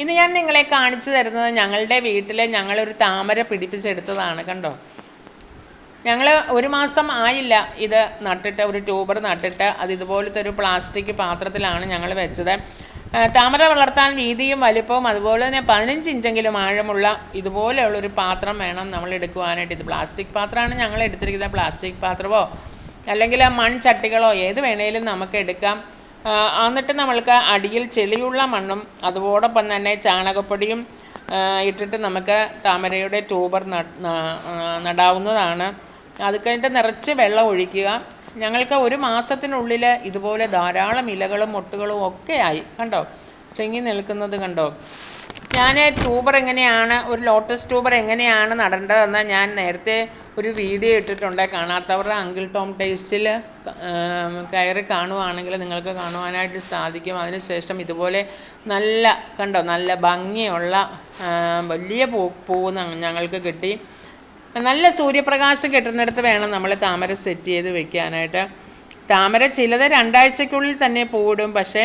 ഇന്ന് ഞാൻ നിങ്ങളെ കാണിച്ചു തരുന്നത് ഞങ്ങളുടെ വീട്ടിൽ ഒരു താമര പിടിപ്പിച്ചെടുത്തതാണ് കണ്ടോ? ഞങ്ങൾ ഒരു മാസം ആയില്ല ഇത് നട്ടിട്ട് ഒരു ട്യൂബർ നട്ടിട്ട് അത് ഇതുപോലത്തെ ഒരു പ്ലാസ്റ്റിക് പാത്രത്തിലാണ് ഞങ്ങൾ വെച്ചത്. താമര വളർത്താൻ വീതിയും വലിപ്പവും അതുപോലെ തന്നെ പതിനഞ്ച് ഇഞ്ചെങ്കിലും ആഴമുള്ള ഇതുപോലെയുള്ള ഒരു പാത്രം വേണം നമ്മൾ എടുക്കുവാനായിട്ട്. ഇത് പ്ലാസ്റ്റിക് പാത്രമാണ് ഞങ്ങൾ എടുത്തിരിക്കുന്നത്. പ്ലാസ്റ്റിക് പാത്രമോ അല്ലെങ്കിൽ മൺചട്ടികളോ ഏത് വേണേലും നമുക്ക് എടുക്കാം. എന്നിട്ട് നമ്മൾക്ക് അടിയിൽ ചെളിയുള്ള മണ്ണും അതോടൊപ്പം തന്നെ ചാണകപ്പൊടിയും ഇട്ടിട്ട് നമുക്ക് താമരയുടെ ട്യൂബർ നടാവുന്നതാണ്. അത് കഴിഞ്ഞിട്ട് നിറച്ച് വെള്ളം ഒഴിക്കുക. ഞങ്ങൾക്ക് ഒരു മാസത്തിനുള്ളിൽ ഇതുപോലെ ധാരാളം ഇലകളും മൊട്ടുകളും ഒക്കെ ആയി. കണ്ടോ? തെങ്ങി നിൽക്കുന്നത് കണ്ടോ? ഞാൻ ട്യൂബർ എങ്ങനെയാണ് ഒരു ലോട്ടസ് ട്യൂബർ എങ്ങനെയാണ് നടേണ്ടതെന്ന് ഞാൻ നേരത്തെ ഒരു വീഡിയോ ഇട്ടിട്ടുണ്ട്. കാണാത്തവരുടെ അങ്കിൾ ടോം ടേസ്റ്റിൽ കയറി കാണുവാണെങ്കിൽ നിങ്ങൾക്ക് കാണുവാനായിട്ട് സാധിക്കും. അതിനുശേഷം ഇതുപോലെ നല്ല കണ്ടോ നല്ല ഭംഗിയുള്ള വലിയ പൂ പൂവ് ഞങ്ങൾക്ക് കിട്ടി. നല്ല സൂര്യപ്രകാശം കിട്ടുന്നിടത്ത് വേണം നമ്മൾ താമര സെറ്റ് ചെയ്ത് വെക്കാനായിട്ട്. താമര ചിലത് രണ്ടാഴ്ചക്കുള്ളിൽ തന്നെ പൂവിടും. പക്ഷേ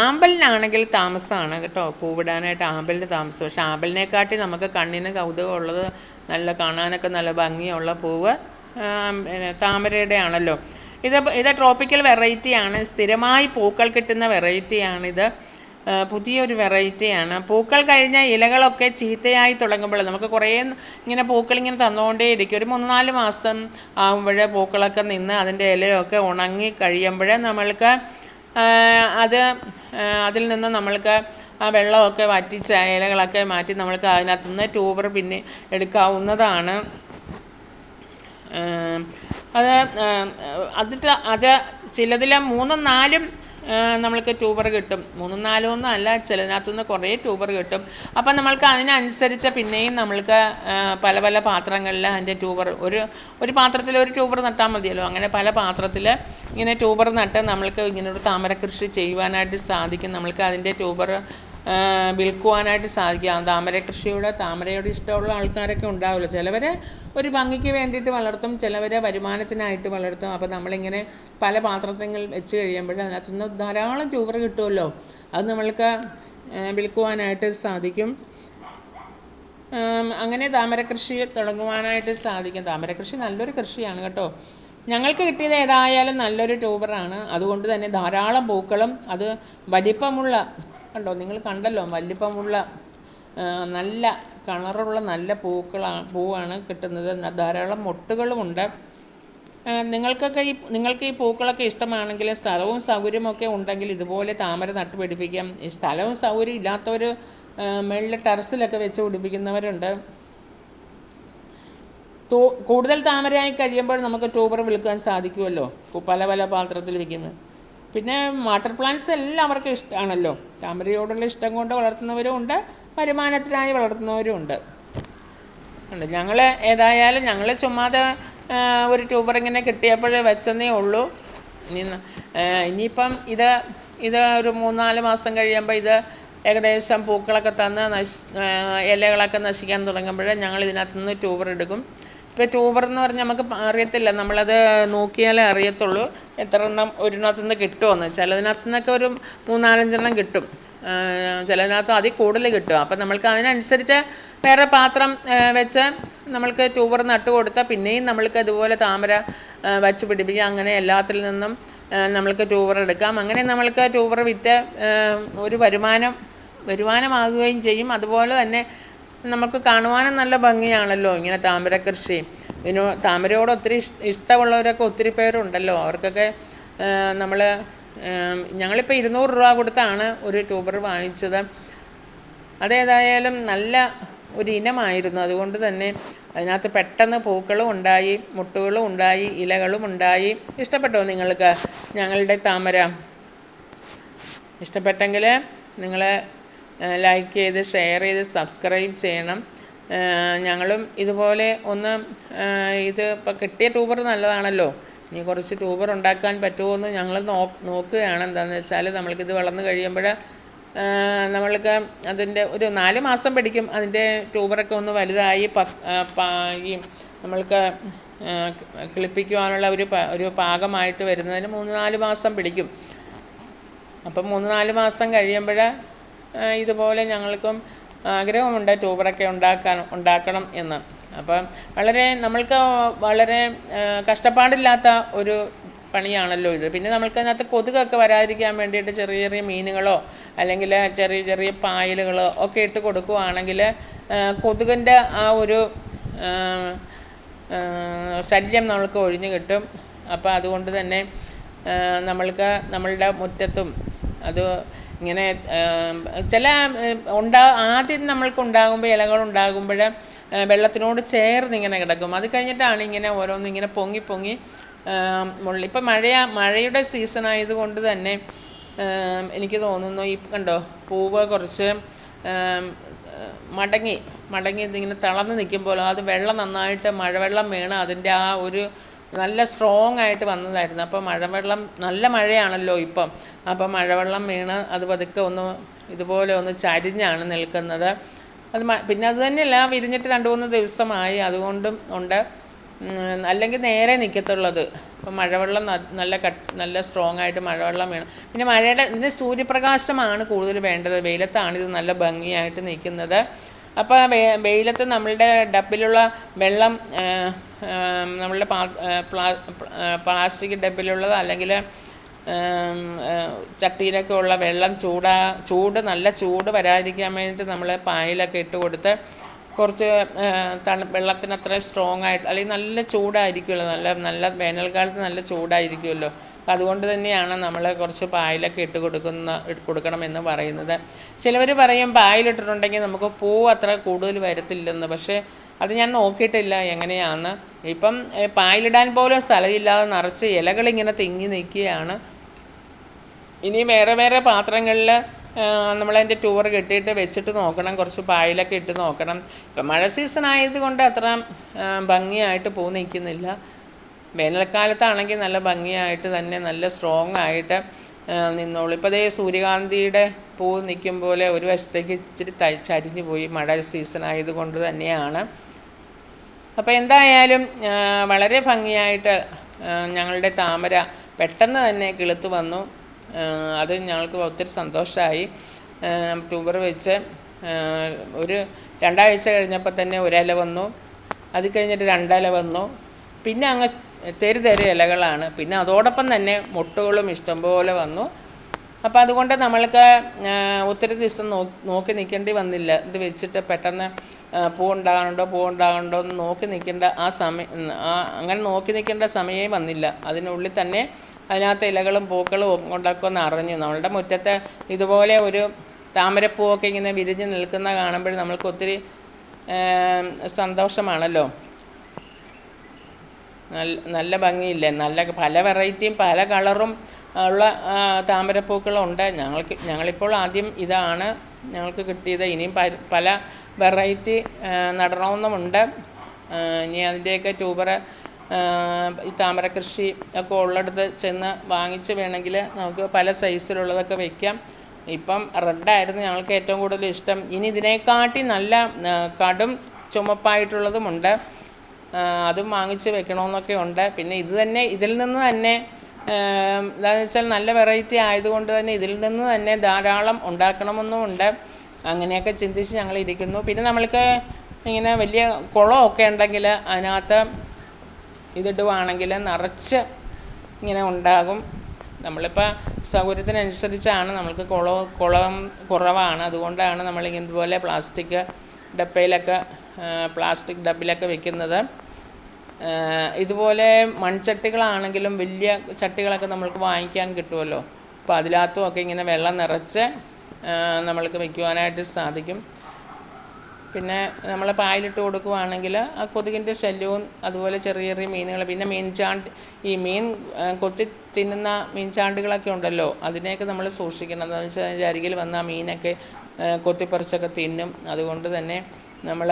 ആമ്പലിനാണെങ്കിൽ താമസമാണ് കേട്ടോ. പൂവിടാനായിട്ട് ആമ്പലിന് താമസം. പക്ഷെ ആമ്പലിനെക്കാട്ടി നമുക്ക് കണ്ണിന് കൗതുകമുള്ളത് നല്ല കാണാനൊക്കെ നല്ല ഭംഗിയുള്ള പൂവ് പിന്നെ താമരയുടെ ആണല്ലോ ഇത് ഇത് ട്രോപ്പിക്കൽ വെറൈറ്റിയാണ് സ്ഥിരമായി പൂക്കൾ കിട്ടുന്ന വെറൈറ്റിയാണിത് പുതിയൊരു വെറൈറ്റിയാണ് പൂക്കൾ കഴിഞ്ഞ ഇലകളൊക്കെ ചീത്തയായി തുടങ്ങുമ്പോൾ നമുക്ക് കുറേ ഇങ്ങനെ പൂക്കൾ ഇങ്ങനെ തന്നുകൊണ്ടേയിരിക്കും ഒരു മൂന്ന് നാല് മാസം ആകുമ്പോഴേ പൂക്കളൊക്കെ നിന്ന് അതിന്റെ ഇലയൊക്കെ ഉണങ്ങി കഴിയുമ്പോൾ നമ്മൾക്ക് അത് അതിൽ നിന്ന് നമ്മൾക്ക് ആ വെള്ളമൊക്കെ വറ്റിച്ച ഇലകളൊക്കെ മാറ്റി നമ്മൾക്ക് അതിനകത്ത് നിന്ന് ട്യൂബർ പിന്നെ എടുക്കാവുന്നതാണ്. ആം, അത് അതിട്ട് അത് ചിലതിൽ മൂന്നും നാലും ആ, നമ്മൾക്ക് ട്യൂബർ കിട്ടും. മൂന്നും നാലും ഒന്നും അല്ല ചിലതിനകത്തുനിന്ന് കുറേ ട്യൂബർ കിട്ടും. അപ്പം നമ്മൾക്ക് അതിനനുസരിച്ച് പിന്നെയും നമ്മൾക്ക് പല പല പാത്രങ്ങളിൽ അതിന്റെ ട്യൂബർ ഒരു ഒരു പാത്രത്തിൽ ഒരു ട്യൂബർ നട്ടാൽ മതിയല്ലോ. അങ്ങനെ പല പാത്രത്തിൽ ഇങ്ങനെ ട്യൂബർ നട്ട് നമ്മൾക്ക് ഇങ്ങനെ ഒരു താമര കൃഷി ചെയ്യുവാനായിട്ട് സാധിക്കും. നമ്മൾക്ക് അതിന്റെ ട്യൂബർ വിൽക്കുവാനായിട്ട് സാധിക്കും. താമര കൃഷിയുടെ താമരയോട് ഇഷ്ടമുള്ള ആൾക്കാരൊക്കെ ഉണ്ടാവുമല്ലോ ചിലവർ ഒരു ഭംഗിക്ക് വേണ്ടിയിട്ട് വളർത്തും ചിലവർ വരുമാനത്തിനായിട്ട് വളർത്തും. അപ്പോൾ നമ്മളിങ്ങനെ പല പാത്രത്തിൽ വെച്ച് കഴിയുമ്പോൾ അതിനകത്ത് നിന്ന് ധാരാളം ട്യൂബർ കിട്ടുമല്ലോ. അത് നമ്മൾക്ക് വിൽക്കുവാനായിട്ട് സാധിക്കും. അങ്ങനെ താമര കൃഷി തുടങ്ങുവാനായിട്ട് സാധിക്കും. താമര കൃഷി നല്ലൊരു കൃഷിയാണ് കേട്ടോ. ഞങ്ങൾക്ക് കിട്ടിയത് ഏതായാലും നല്ലൊരു ട്യൂബറാണ്. അതുകൊണ്ട് തന്നെ ധാരാളം പൂക്കളും അത് വലിപ്പമുള്ള കണ്ടോ? നിങ്ങൾ കണ്ടല്ലോ വലിപ്പമുള്ള ആ, നല്ല കളറുള്ള നല്ല പൂക്കളാണ് പൂവാണ് കിട്ടുന്നത്. ധാരാളം മൊട്ടുകളുമുണ്ട് നിങ്ങൾക്കൊക്കെ ഈ നിങ്ങൾക്ക് ഈ പൂക്കളൊക്കെ ഇഷ്ടമാണെങ്കിൽ സ്ഥലവും സൗകര്യവും ഒക്കെ ഉണ്ടെങ്കിൽ ഇതുപോലെ താമര നട്ടുപിടിപ്പിക്കാം ഈ സ്ഥലവും സൗകര്യം ഇല്ലാത്തവർ മുകളിൽ ടെറസിലൊക്കെ വെച്ച് പിടിപ്പിക്കുന്നവരുണ്ട്. കൂടുതൽ താമരയായി കഴിയുമ്പോൾ നമുക്ക് ട്യൂബർ വിൽക്കാൻ സാധിക്കുമല്ലോ. പല പല പാത്രത്തിൽ വെക്കുന്നത് പിന്നെ വാട്ടർ പ്ലാന്റ്സ് എല്ലാവർക്കും ഇഷ്ടമാണല്ലോ. താമരയോടുള്ള ഇഷ്ടം കൊണ്ട് വളർത്തുന്നവരും ഉണ്ട് വരുമാനത്തിനായി വളർത്തുന്നവരും ഉണ്ട്. ഉണ്ട്. ഞങ്ങൾ ഏതായാലും ഞങ്ങൾ ചുമ്മാതെ ഒരു ട്യൂബർ ഇങ്ങനെ കിട്ടിയപ്പോൾ വെച്ചെന്നേ ഉള്ളൂ. ഇനിയിപ്പം ഇത് ഇത് ഒരു മൂന്നാൽ മാസം കഴിയുമ്പോൾ ഇത് ഏകദേശം പൂക്കളൊക്കെ തന്ന് നശി ഇലകളൊക്കെ നശിക്കാൻ തുടങ്ങുമ്പോൾ ഞങ്ങൾ ഇതിനകത്ത് നിന്ന് ട്യൂബർ എടുക്കും. ഇപ്പോൾ ട്യൂബർ എന്ന് പറഞ്ഞാൽ നമുക്ക് അറിയത്തില്ല. നമ്മളത് നോക്കിയാലേ അറിയത്തുള്ളൂ. എത്ര എണ്ണം ഒരിടത്ത് നിന്ന് കിട്ടുമെന്ന് ചിലതിനകത്ത് നിന്നൊക്കെ ഒരു മൂന്നാലഞ്ചെണ്ണം കിട്ടും. ചിലതിനകത്ത് അതിൽ കൂടുതൽ കിട്ടും. അപ്പം നമ്മൾക്ക് അതിനനുസരിച്ച് വേറെ പാത്രം വെച്ച് നമ്മൾക്ക് ട്യൂബർ നട്ട് കൊടുത്താൽ പിന്നെയും നമ്മൾക്ക് ഇതുപോലെ താമര വച്ച് പിടിപ്പിക്കാം. അങ്ങനെ എല്ലാത്തിൽ നിന്നും നമ്മൾക്ക് ട്യൂബർ എടുക്കാം. അങ്ങനെ നമ്മൾക്ക് ട്യൂബർ വിറ്റ് ഒരു വരുമാനം വരുമാനമാകുകയും ചെയ്യും. അതുപോലെ തന്നെ നമുക്ക് കാണുവാനും നല്ല ഭംഗിയാണല്ലോ ഇങ്ങനെ താമര കൃഷി. ഇതിനോ താമരയോട് ഒത്തിരി ഇഷ് ഇഷ്ടമുള്ളവരൊക്കെ ഒത്തിരി പേരുണ്ടല്ലോ. അവർക്കൊക്കെ നമ്മൾ ഞങ്ങളിപ്പോൾ ഇരുന്നൂറ് രൂപ കൊടുത്താണ് ഒരു ട്യൂബർ വാങ്ങിച്ചത്. അതേതായാലും നല്ല ഒരു ഇനമായിരുന്നു. അതുകൊണ്ട് തന്നെ അതിനകത്ത് പെട്ടെന്ന് പൂക്കളും ഉണ്ടായി മുട്ടുകളും ഉണ്ടായി ഇലകളും ഉണ്ടായി. ഇഷ്ടപ്പെട്ടോ നിങ്ങൾക്ക് ഞങ്ങളുടെ താമര? ഇഷ്ടപ്പെട്ടെങ്കിൽ നിങ്ങൾ ലൈക്ക് ചെയ്ത് ഷെയർ ചെയ്ത് സബ്സ്ക്രൈബ് ചെയ്യണം. ഞങ്ങളും ഇതുപോലെ ഒന്ന് ഇത് ഇപ്പം കിട്ടിയ ട്യൂബർ നല്ലതാണല്ലോ. ഇനി കുറച്ച് ട്യൂബർ ഉണ്ടാക്കാൻ പറ്റുമോ എന്ന് ഞങ്ങൾ നോ നോക്കുകയാണ്. എന്താണെന്ന് വെച്ചാൽ നമ്മൾക്കിത് വളർന്നു കഴിയുമ്പോൾ നമ്മൾക്ക് അതിന്റെ ഒരു നാല് മാസം പിടിക്കും അതിന്റെ ട്യൂബറൊക്കെ ഒന്ന് വലുതായി ഈ നമ്മൾക്ക് കിളിപ്പിക്കുവാനുള്ള ഒരു ഒരു പാകമായിട്ട് വരുന്നതിന് മൂന്ന് നാല് മാസം പിടിക്കും. അപ്പം മൂന്ന് നാല് മാസം കഴിയുമ്പോൾ ഇതുപോലെ ഞങ്ങൾക്കും ആഗ്രഹമുണ്ട് ഒക്കെ ഉണ്ടാക്കാൻ ഉണ്ടാക്കണം എന്ന്. അപ്പം വളരെ നമ്മൾക്ക് വളരെ കഷ്ടപ്പാടില്ലാത്ത ഒരു പണിയാണല്ലോ ഇത്. പിന്നെ നമ്മൾക്ക് അതിനകത്ത് കൊതുകൊക്കെ വരാതിരിക്കാൻ വേണ്ടിയിട്ട് ചെറിയ ചെറിയ മീനുകളോ അല്ലെങ്കിൽ ചെറിയ ചെറിയ പായലുകളോ ഒക്കെ ഇട്ട് കൊടുക്കുവാണെങ്കിൽ കൊതുകിന്റെ ആ ഒരു ശല്യം നമ്മൾക്ക് ഒഴിഞ്ഞു കിട്ടും. അപ്പോൾ അതുകൊണ്ട് തന്നെ നമ്മൾക്ക് നമ്മളുടെ മുറ്റത്തും അത് ഇങ്ങനെ ചില ഉണ്ടാ ആദ്യം നമ്മൾക്ക് ഉണ്ടാകുമ്പോൾ ഇലകൾ ഉണ്ടാകുമ്പോൾ വെള്ളത്തിനോട് ചേർന്ന് ഇങ്ങനെ കിടക്കും. അത് കഴിഞ്ഞിട്ടാണ് ഇങ്ങനെ ഓരോന്ന് ഇങ്ങനെ പൊങ്ങി പൊങ്ങി മുള്ളി. ഇപ്പം മഴയാ മഴയുടെ സീസൺ ആയതുകൊണ്ട് തന്നെ എനിക്ക് തോന്നുന്നു ഈ കണ്ടോ പൂവ് കുറച്ച് മടങ്ങി മടങ്ങി ഇതിങ്ങനെ തളർന്ന് നിൽക്കുമ്പോൾ അത് വെള്ളം നന്നായിട്ട് മഴവെള്ളം വീണ് അതിന്റെ ആ ഒരു നല്ല സ്ട്രോങ് ആയിട്ട് വന്നതായിരുന്നു. അപ്പോൾ മഴവെള്ളം നല്ല മഴയാണല്ലോ ഇപ്പം. അപ്പം മഴവെള്ളം വീണ് അത് പതുക്കെ ഒന്ന് ഇതുപോലെ ഒന്ന് ചരിഞ്ഞാണ് നിൽക്കുന്നത്. അത് പിന്നെ അത് തന്നെയല്ല വിരിഞ്ഞിട്ട് രണ്ട് മൂന്ന് ദിവസമായി. അതുകൊണ്ടും ഉണ്ട്. അല്ലെങ്കിൽ നേരെ നിൽക്കത്തുള്ളത് അപ്പം മഴവെള്ളം നല്ല കട്ട് നല്ല സ്ട്രോങ് ആയിട്ട് മഴവെള്ളം വേണം. പിന്നെ മഴയുടെ ഇതിന് സൂര്യപ്രകാശമാണ് കൂടുതൽ വേണ്ടത്. വെയിലത്താണ് ഇത് നല്ല ഭംഗിയായിട്ട് നിൽക്കുന്നത്. അപ്പോൾ വെയിലത്ത് നമ്മളുടെ ഡബ്ബിലുള്ള വെള്ളം ആ, ആ, നമ്മളുടെ ആ, ആ, പ്ലാസ്റ്റിക് ഡബ്ബിലുള്ളത് അല്ലെങ്കിൽ ചട്ടിയിലൊക്കെ ഉള്ള വെള്ളം ചൂടാ ചൂട് നല്ല ചൂട് വരാതിരിക്കാൻ വേണ്ടിയിട്ട് നമ്മൾ പായലൊക്കെ ഇട്ട് കൊടുത്ത് കുറച്ച് ആ, തണു വെള്ളത്തിന് അത്ര സ്ട്രോങ് ആയിട്ട് അല്ലെങ്കിൽ നല്ല ചൂടായിരിക്കുമല്ലോ നല്ല നല്ല വേനൽക്കാലത്ത് നല്ല ചൂടായിരിക്കുമല്ലോ. അതുകൊണ്ട് തന്നെയാണ് നമ്മൾ കുറച്ച് പായലൊക്കെ ഇട്ട് കൊടുക്കുന്ന കൊടുക്കണമെന്ന് പറയുന്നത്. ചിലവർ പറയും പായലിട്ടിട്ടുണ്ടെങ്കിൽ നമുക്ക് പൂ അത്ര കൂടുതൽ വരത്തില്ലെന്ന്. പക്ഷേ അത് ഞാൻ നോക്കിയിട്ടില്ല എങ്ങനെയാന്ന് ഇപ്പം പായലിടാൻ പോലും സ്ഥലമില്ലാതെ നിറച്ച് ഇലകളിങ്ങനെ തിങ്ങി നിൽക്കുകയാണ്. ഇനി വേറെ വേറെ പാത്രങ്ങളിൽ നമ്മളതിന്റെ ടൂർ കെട്ടിയിട്ട് വെച്ചിട്ട് നോക്കണം കുറച്ച് പായലൊക്കെ ഇട്ട് നോക്കണം. ഇപ്പം മഴ സീസൺ ആയതുകൊണ്ട് അത്ര ഭംഗിയായിട്ട് പൂ നിൽക്കുന്നില്ല. വേനൽക്കാലത്താണെങ്കിൽ നല്ല ഭംഗിയായിട്ട് തന്നെ നല്ല സ്ട്രോങ് ആയിട്ട് നിന്നോളും. ഇപ്പോൾ ദേ സൂര്യകാന്തിയുടെ പൂ നിൽക്കും പോലെ ഒരു വശത്തേക്ക് ഇച്ചിരി ചരിഞ്ഞു പോയി. മഴ സീസൺ ആയതുകൊണ്ട് തന്നെയാണ്. അപ്പോൾ എന്തായാലും വളരെ ഭംഗിയായിട്ട് ഞങ്ങളുടെ താമര പെട്ടെന്ന് തന്നെ കിളുത്തു വന്നു. അത് ഞങ്ങൾക്ക് ഒത്തിരി സന്തോഷമായി ട്യൂബർ വെച്ച് ഒരു രണ്ടാഴ്ച കഴിഞ്ഞപ്പോൾ തന്നെ ഒരല വന്നു. അത് കഴിഞ്ഞിട്ട് രണ്ടല വന്നു. പിന്നെ അങ്ങ് തെരു തെരു ഇലകളാണ് പിന്നെ അതോടൊപ്പം തന്നെ മുട്ടുകളും ഇഷ്ടംപോലെ വന്നു. അപ്പോൾ അതുകൊണ്ട് നമ്മൾക്ക് ഒത്തിരി ദിവസം നോക്കി നിൽക്കേണ്ടി വന്നില്ല. ഇത് വെച്ചിട്ട് പെട്ടെന്ന് പൂ ഉണ്ടാകണുണ്ടോ പൂ ഉണ്ടാകണുണ്ടോ എന്ന് നോക്കി നിൽക്കേണ്ട ആ സമയം ആ അങ്ങനെ നോക്കി നിൽക്കേണ്ട സമയമേ വന്നില്ല. അതിനുള്ളിൽ തന്നെ അതിനകത്ത് ഇലകളും പൂക്കളും കൊണ്ടൊക്കെ ഒന്ന് അറിഞ്ഞു. നമ്മളുടെ മുറ്റത്തെ ഇതുപോലെ ഒരു താമരപ്പൂവൊക്കെ ഇങ്ങനെ വിരിഞ്ഞ് നിൽക്കുന്ന കാണുമ്പോൾ നമ്മൾക്ക് ഒത്തിരി സന്തോഷമാണല്ലോ. നല്ല ഭംഗിയില്ലേ? നല്ല പല വെറൈറ്റിയും പല കളറും ഉള്ള താമരപ്പൂക്കളുണ്ട്. ഞങ്ങൾക്ക് ഞങ്ങളിപ്പോൾ ആദ്യം ഇതാണ് ഞങ്ങൾക്ക് കിട്ടിയത്. ഇനിയും പല വെറൈറ്റി നടണമെന്നുമുണ്ട്. ഇനി അതിന്റെയൊക്കെ ട്യൂബറ് ഈ താമര കൃഷി ഒക്കെ ഉള്ളിടത്ത് ചെന്ന് വാങ്ങിച്ച് വേണമെങ്കിൽ നമുക്ക് പല സൈസിലുള്ളതൊക്കെ വെക്കാം. ഇപ്പം റെഡായിരുന്നു ഞങ്ങൾക്ക് ഏറ്റവും കൂടുതൽ ഇഷ്ടം. ഇനി ഇതിനെക്കാട്ടി നല്ല കടും ചുമപ്പായിട്ടുള്ളതുമുണ്ട്. അതും വാങ്ങിച്ച് വെക്കണമെന്നൊക്കെ ഉണ്ട്. പിന്നെ ഇത് തന്നെ ഇതിൽ നിന്ന് തന്നെ എന്താണെന്ന് വെച്ചാൽ നല്ല വെറൈറ്റി ആയതുകൊണ്ട് തന്നെ ഇതിൽ നിന്ന് തന്നെ ധാരാളം ഉണ്ടാക്കണമെന്നുമുണ്ട് അങ്ങനെയൊക്കെ ചിന്തിച്ച് ഞങ്ങൾ ഇരിക്കുന്നു. പിന്നെ നമ്മൾക്ക് ഇങ്ങനെ വലിയ കുളമൊക്കെ ഉണ്ടെങ്കിൽ അതിനകത്ത് ഇതിടുവാണെങ്കിൽ നിറച്ച് ഇങ്ങനെ ഉണ്ടാകും. നമ്മളിപ്പോൾ സൗകര്യത്തിനനുസരിച്ചാണ് നമ്മൾക്ക് കുളം കുളം കുറവാണ്. അതുകൊണ്ടാണ് നമ്മൾ ഇതുപോലെ പ്ലാസ്റ്റിക് ഡപ്പയിലൊക്കെ പ്ലാസ്റ്റിക് ഡബിലൊക്കെ വെക്കുന്നത്. ഇതുപോലെ മൺചട്ടികളാണെങ്കിലും വലിയ ചട്ടികളൊക്കെ നമ്മൾക്ക് വാങ്ങിക്കാൻ കിട്ടുമല്ലോ അപ്പോൾ അതിനകത്തും ഒക്കെ ഇങ്ങനെ വെള്ളം നിറച്ച് നമ്മൾക്ക് വെക്കുവാനായിട്ട് സാധിക്കും. പിന്നെ നമ്മൾ പായലിട്ട് കൊടുക്കുവാണെങ്കിൽ ആ കൊതുകിന്റെ ശല്യവും അതുപോലെ ചെറിയ ചെറിയ മീനുകൾ പിന്നെ മീൻചാണ്ട് ഈ മീൻ കൊത്തി തിന്നുന്ന മീൻചാണ്ടുകളൊക്കെ ഉണ്ടല്ലോ അതിനെയൊക്കെ നമ്മൾ സൂക്ഷിക്കണം. എന്താണെന്ന് വെച്ചാൽ അതിന്റെ അരികിൽ വന്ന ആ മീനൊക്കെ കൊത്തിപ്പറിച്ചൊക്കെ തിന്നും. അതുകൊണ്ട് തന്നെ നമ്മൾ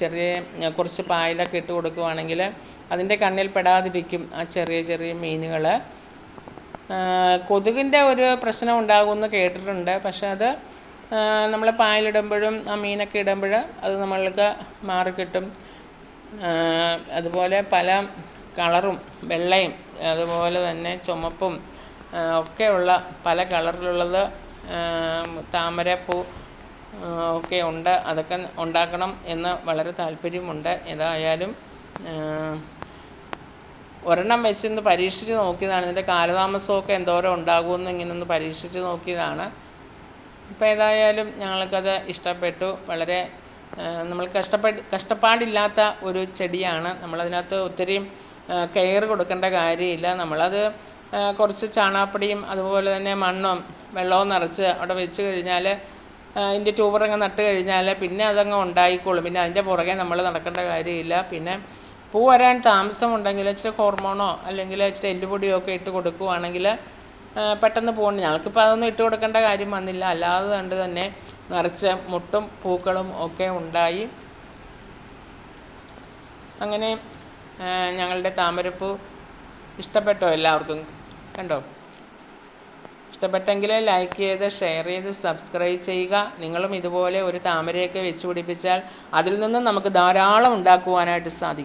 ചെറിയ കുറച്ച് പായലൊക്കെ ഇട്ട് കൊടുക്കുവാണെങ്കിൽ അതിന്റെ കണ്ണിൽ പെടാതിരിക്കും ആ ചെറിയ ചെറിയ മീനുകൾ കൊതുകിന്റെ ഒരു പ്രശ്നം ഉണ്ടാകുമെന്ന് കേട്ടിട്ടുണ്ട്. പക്ഷെ അത് നമ്മൾ പായലിടുമ്പോഴും ആ മീനൊക്കെ ഇടുമ്പോൾ അത് നമ്മൾക്ക് മാറിക്കിട്ടും അതുപോലെ പല കളറും വെള്ളയും അതുപോലെ തന്നെ ചുമപ്പും ഒക്കെയുള്ള പല കളറിലുള്ളത് താമരപ്പൂ ഒക്കെ ഉണ്ട്. അതൊക്കെ ഉണ്ടാക്കണം എന്ന് വളരെ താല്പര്യമുണ്ട്. ഏതായാലും ഒരെണ്ണം വെച്ചൊന്ന് പരീക്ഷിച്ച് നോക്കിയതാണ്. ഇതിന്റെ കാലതാമസമൊക്കെ എന്തോരം ഉണ്ടാകുമെന്ന് ഇങ്ങനെ ഒന്ന് പരീക്ഷിച്ച് നോക്കിയതാണ്. ഇപ്പോൾ ഏതായാലും ഞങ്ങൾക്കത് ഇഷ്ടപ്പെട്ടു. വളരെ നമ്മൾ കഷ്ടപ്പെട്ട് കഷ്ടപ്പാടില്ലാത്ത ഒരു ചെടിയാണ്. നമ്മളതിനകത്ത് ഒത്തിരി കെയർ കൊടുക്കേണ്ട കാര്യമില്ല. നമ്മളത് കുറച്ച് ചാണാപ്പൊടിയും അതുപോലെ തന്നെ മണ്ണും വെള്ളവും നിറച്ച് അവിടെ വെച്ച് കഴിഞ്ഞാൽ അതിന്റെ ട്യൂബറങ്ങ് നട്ട് കഴിഞ്ഞാൽ പിന്നെ അതങ്ങ് ഉണ്ടായിക്കോളും. പിന്നെ അതിന്റെ പുറകെ നമ്മൾ നടക്കേണ്ട കാര്യമില്ല. പിന്നെ പൂ വരാൻ താമസമുണ്ടെങ്കിൽ ഇച്ചിരി ഹോർമോണോ അല്ലെങ്കിൽ ഇച്ചിരി എല്ലുപൊടിയോ ഒക്കെ ഇട്ട് കൊടുക്കുവാണെങ്കിൽ പെട്ടെന്ന് പോകണം ഞങ്ങൾക്കിപ്പോൾ അതൊന്നും ഇട്ട് കൊടുക്കേണ്ട കാര്യം വന്നില്ല. അല്ലാതെ കണ്ട് തന്നെ നിറച്ച് മുട്ടും പൂക്കളും ഒക്കെ ഉണ്ടായി. അങ്ങനെ ഞങ്ങളുടെ താമരപ്പൂ ഇഷ്ടപ്പെട്ടോ എല്ലാവർക്കും? കണ്ടോ? ഇഷ്ടപ്പെട്ടെങ്കിൽ ലൈക്ക് ചെയ്ത് ഷെയർ ചെയ്ത് സബ്സ്ക്രൈബ് ചെയ്യുക. നിങ്ങളും ഇതുപോലെ ഒരു താമരയൊക്കെ വെച്ച് പിടിപ്പിച്ചാൽ അതിൽ നിന്നും നമുക്ക് ധാരാളം ഉണ്ടാക്കുവാനായിട്ട് സാധിക്കും.